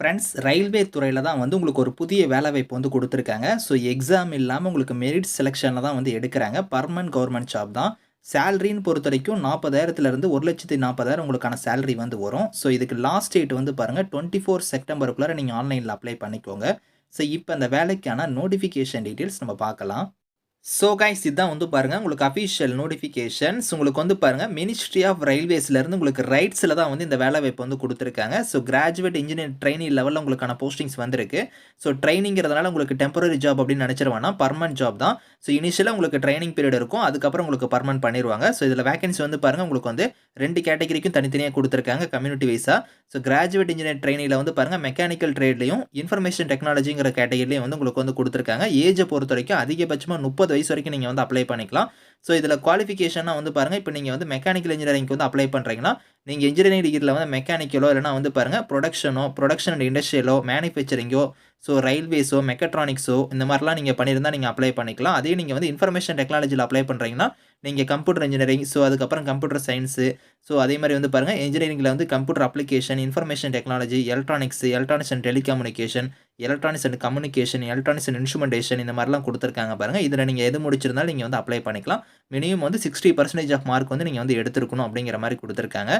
Friends railway துறையில் தான் வந்து உங்களுக்கு ஒரு புதிய வேலைவாய்ப்பு வந்து கொடுத்துருக்காங்க. ஸோ எக்ஸாம் இல்லாமல் உங்களுக்கு மெரிட் செலெக்ஷனில் தான் வந்து எடுக்கிறாங்க. பர்மனன்ட் கவர்மெண்ட் ஜாப் தான். சேலரின்னு பொறுத்த வரைக்கும் நாற்பதாயிரத்துலேருந்து ஒரு லட்சத்தி நாற்பதாயிரம் உங்களுக்கான சேலரி வந்து வரும். ஸோ இதுக்கு லாஸ்ட் டேட் வந்து பாருங்கள் டுவெண்ட்டி ஃபோர் செப்டம்பருக்குள்ளே நீங்கள் ஆன்லைனில் அப்ளை பண்ணிக்கோங்க. ஸோ இப்போ அந்த வேலைக்கான நோட்டிஃபிகேஷன் டீட்டெயில்ஸ் நம்ம பார்க்கலாம். ஸோ கைஸ் இதுதான் வந்து பாருங்கள் உங்களுக்கு அஃபிஷியல் நோட்டிஃபிகேஷன்ஸ் உங்களுக்கு வந்து பாருங்கள் மினிஸ்ட்ரி ஆஃப் ரயில்வேஸ்லேருந்து உங்களுக்கு ரைட்ஸில் தான் வந்து இந்த வேலை வாய்ப்பு வந்து கொடுத்துருக்காங்க. ஸோ கிராஜுவேட் இன்ஜினியர் ட்ரைனிங் லெவலில் உங்களுக்கான போஸ்டிங்ஸ் வந்திருக்கு. ஸோ ட்ரைனிங்கிறதுனால உங்களுக்கு டெம்பரரி ஜாப் அப்படின்னு நினச்சிருவானா? பர்மனன்ட் ஜாப் தான். ஸோ இனிஷியலாக உங்களுக்கு ட்ரைனிங் பீரியட் இருக்கும். அதுக்கப்புறம் உங்களுக்கு பர்மனன்ட் பண்ணிடுவாங்க ஸோ இதில் வேகன்சி வந்து பாருங்கள் உங்களுக்கு வந்து ரெண்டு கேட்டகரிக்கும் தனித்தனியாக கொடுத்துருக்காங்க கம்யூனிட்டி வைஸாக ஸோ கிராஜுவேட் இன்ஜினியர் ட்ரைனிங்கில் வந்து பாருங்கள் மெக்கானிக்கல் ட்ரேட்லையும் இன்ஃபர்மேஷன் டெக்னாலஜிங்கிற கேட்டகரிலையும் வந்து உங்களுக்கு வந்து கொடுத்துருக்காங்க. ஏஜை பொறுத்த வரைக்கும் அதிகபட்சமாக முப்பது வயசு வரைக்கும் நீங்கள் வந்து அப்ளை பண்ணிக்கலாம். ஸோ இதில் குவாலிஃபிகேஷனாக வந்து பாருங்கள் இப்போ நீங்கள் வந்து மெக்கானிக்கல் இன்ஜினியரிங்க்கு வந்து அப்ளை பண்ணுறீங்கன்னா நீங்கள் இன்ஜினியரிங் டிகிரியில் வந்து மெக்கானிக்கலோ இல்லைனா வந்து பாருங்கள் ப்ரொடக்ஷனோ ப்ரொடக்ஷன் அண்ட் இண்டஸ்ட்ரியலோ மேனுஃபேக்சரிங்கோ ஸோ ரயில்வேஸோ மெக்கட்ரானிக்ஸோ இந்த மாதிரிலாம் நீங்கள் பண்ணியிருந்தால் நீங்கள் அப்ளை பண்ணிக்கலாம். அதே நீங்கள் வந்து இன்ஃபர்மேஷன் டெக்னாலஜியில் அப்ளை பண்ணுறீங்கன்னா நீங்கள் கம்ப்யூட்டர் இன்ஜினியரிங் ஸோ அதுக்கப்புறம் கம்ப்யூட்டர் சயின்ஸு ஸோ அதே மாதிரி வந்து பாருங்கள் இன்ஜினியரிங்கில் வந்து computer application information technology electronics electronics and telecommunication electronics and communication electronics and instrumentation இந்த மாதிரிலாம் கொடுத்துருக்காங்க பாருங்கள் இதில் நீங்கள் எது முடிச்சிருந்தாலும் நீங்கள் வந்து அப்ளை பண்ணிக்கலாம். மினிமம் வந்து சிக்ஸ்டி பர்சன்டேஜ் ஆஃப் மார்க் வந்து நீங்கள் வந்து எடுத்துருக்கணும் அப்படிங்கிற மாதிரி கொடுத்துருக்காங்க.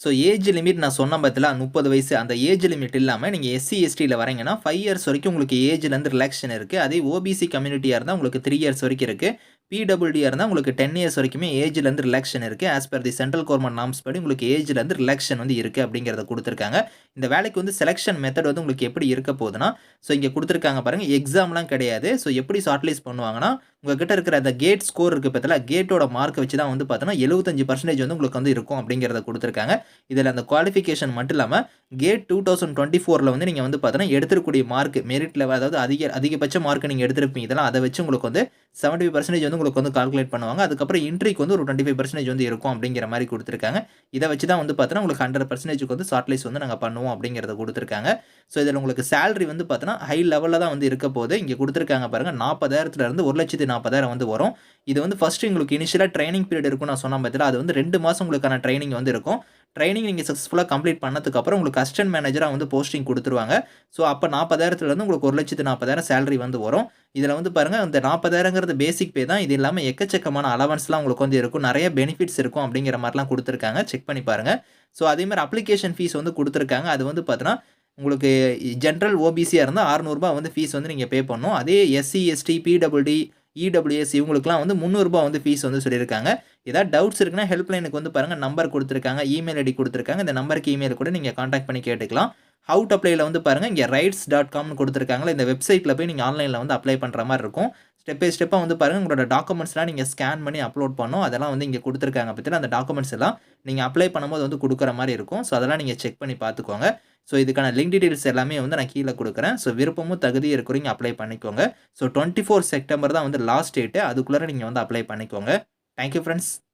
ஸோ ஏஜ் லிமிட் நான் சொன்ன பற்றில முப்பது வயசு. அந்த ஏஜ் லிமிட் இல்லாமல் நீங்கள் எஸ்சி எஸ்டியில் வரீங்கன்னா ஃபைவ் இயர்ஸ் வரைக்கும் உங்களுக்கு ஏஜ்லேருந்து ரிலாக்ஷன் இருக்குது அதே ஓபிசி கம்யூனிட்டியாக இருந்தால் உங்களுக்கு த்ரீ இயர்ஸ் வரைக்கும் இருக்குது பிடபிள்யூடியாக இருந்தால் உங்களுக்கு டென் இயர்ஸ் வரைக்குமே ஏஜ்லேருந்து ரிலாக்ஷன் இருக்குது as per the central government norms படி உங்களுக்கு ஏஜ்லேருந்து ரிலாக்ஷன் வந்து இருக்குது அப்படிங்கிறத கொடுத்துருக்காங்க. இந்த வேலைக்கு வந்து செலெக்ஷன் மெத்தட் வந்து உங்களுக்கு எப்படி இருக்க போகுதுன்னா ஸோ இங்கே கொடுத்துருக்காங்க பாருங்கள் எக்ஸாம்லாம் கிடையாது. ஸோ எப்படி ஷார்ட்லிஸ்ட் பண்ணுவாங்கன்னா உங்ககிட்ட இருக்கிற அந்த கேட் ஸ்கோர் இருக்குது பார்த்தல கேட்டோட மார்க் வச்சு தான் வந்து பார்த்தோன்னா எழுபத்தஞ்சு பர்சன்டேஜ் வந்து உங்களுக்கு வந்து இருக்கும் அப்படிங்கிறத கொடுத்துருக்காங்க. இதில் அந்த குவாலிஃபிகேஷன் மட்டும் இல்லாமல் கேட் டூ தௌசண்ட் டுவெண்ட்டி ஃபோரில் வந்து நீங்கள் வந்து பார்த்தோன்னா எடுத்துக்கூடிய மார்க் மெரிட் லெவல் அதாவது அதிக அதிகபட்ச மார்க் நீங்கள் எடுத்திருப்பீங்க. இதெல்லாம் அதை வச்சு உங்களுக்கு வந்து செவன்ட்டி ஃபைவ் பர்சன்டேஜ் வந்து உங்களுக்கு வந்து கால்குலேட் பண்ணுவாங்க. அதுக்கப்புறம் இன்ட்ரிக்கு வந்து ஒரு டுவெண்ட்டி ஃபைவ் பர்சன்டேஜ் வந்து இருக்கும் அப்படிங்கிற மாதிரி கொடுத்துருக்காங்க. இதை வச்சு தான் வந்து பார்த்தோன்னா உங்களுக்கு ஹண்ட்ரட் பர்சன்டேஜுக்கு வந்து ஷார்ட்லைஸ் வந்து நாங்கள் பண்ணுவோம் அப்படிங்கிறத கொடுத்துருக்காங்க. ஸோ இதில் உங்களுக்கு சேலரி வந்து பார்த்தோன்னா ஹை லெவலில் தான் வந்து இருக்க போது இங்கே கொடுத்துருக்காங்க பாருங்கள் நாற்பதாயிரத்துலேருந்து ஒரு லட்சத்தி நாற்பதாயிரம் வந்து வரும். இது வந்து ஃபஸ்ட்டு உங்களுக்கு இனிஷியலாக ட்ரைனிங் பீரியட் இருக்கும் நான் சொன்ன பார்த்தீங்கன்னா அது வந்து ரெண்டு மாதம் உங்களுக்கான ட்ரைனிங் வந்து இருக்கும். ட்ரைனிங் நீங்கள் சக்ஸஸ்ஃபுல்லாக கம்ப்ளீட் பண்ணதுக்கப்புறம் உங்களுக்கு அசிஸ்டன்ட் மேனேஜராக வந்து போஸ்டிங் கொடுத்துருவாங்க. ஸோ அப்போ நாற்பதாயிரத்துலேருந்து உங்களுக்கு ஒரு லட்சத்து நாற்பதாயிரம் சேலரி வந்து வரும். இதில் வந்து பாருங்கள் இந்த நாற்பதாயிரங்கிறது பேசிக் பே தான். இது இல்லாமல் எக்கச்சக்கமான அலவன்ஸ்லாம் உங்களுக்கு வந்து இருக்கும். நிறைய பெனிஃபிட்ஸ் இருக்கும் அப்படிங்கிற மாதிரிலாம் கொடுத்துருக்காங்க. செக் பண்ணி பாருங்கள் ஸோ அதேமாதிரி அப்ளிகேஷன் ஃபீஸ் வந்து கொடுத்துருக்காங்க. அது வந்து பார்த்தீங்கன்னா உங்களுக்கு ஜென்ரல் ஓபிசியாக இருந்தால் அறநூறுபா வந்து ஃபீஸ் வந்து நீங்கள் பே பண்ணணும். அதே எஸ்சி எஸ்டி பிடபிள்டி இடபிள்யூஎஸ் இவங்களுக்குலாம் வந்து முந்நூறுபா வந்து ஃபீஸ் வந்து சொல்லியிருக்காங்க. ஏதாவது டவுட்ஸ் இருக்குன்னா ஹெல்ப்லைனுக்கு வந்து பாருங்கள் நம்பர் கொடுத்துருக்காங்க இமெயில் ஐடி கொடுத்துருக்காங்க இந்த நம்பருக்கு இமெயில் கூட நீங்கள் காண்டாக்ட் பண்ணி கேட்டுக்கலாம். ஹவுட் அப்ளைல வந்து பாருங்கள் இங்கே ரைட்ஸ் டாட் காம்னு கொடுத்துருக்காங்களா இந்த வெப்சைட்டில் போய் நீங்கள் ஆன்லைனில் வந்து அப்ளை பண்ணுற மாதிரி இருக்கும். ஸ்டெப் பை ஸ்டெப்பாக வந்து பாருங்கள் உங்களோட டாக்குமெண்ட்ஸ்லாம் நீங்கள் ஸ்கேன் பண்ணி அப்லோட் பண்ணோம் அதெல்லாம் வந்து இங்கே கொடுத்துருக்காங்க பற்றியில் அந்த டாக்குமெண்ட்ஸ் எல்லாம் நீங்கள் அப்ளை பண்ணும்போது வந்து கொடுக்குற மாதிரி இருக்கும். ஸோ அதெல்லாம் நீங்கள் செக் பண்ணி பார்த்துக்கோங்க. ஸோ இதுக்கான லிங்க் டீடைல்ஸ் எல்லாமே வந்து நான் கீழே கொடுக்குறேன். ஸோ விருப்பமும் தகுதி இருக்கிறவங்க அப்ளை பண்ணிக்கோங்க. ஸோ டுவெண்ட்டி ஃபோர் செப்டம்பர் தான் வந்து லாஸ்ட் டேட்டு அதுக்குள்ளே நீங்கள் வந்து அப்ளை பண்ணிக்கோங்க. Thank you friends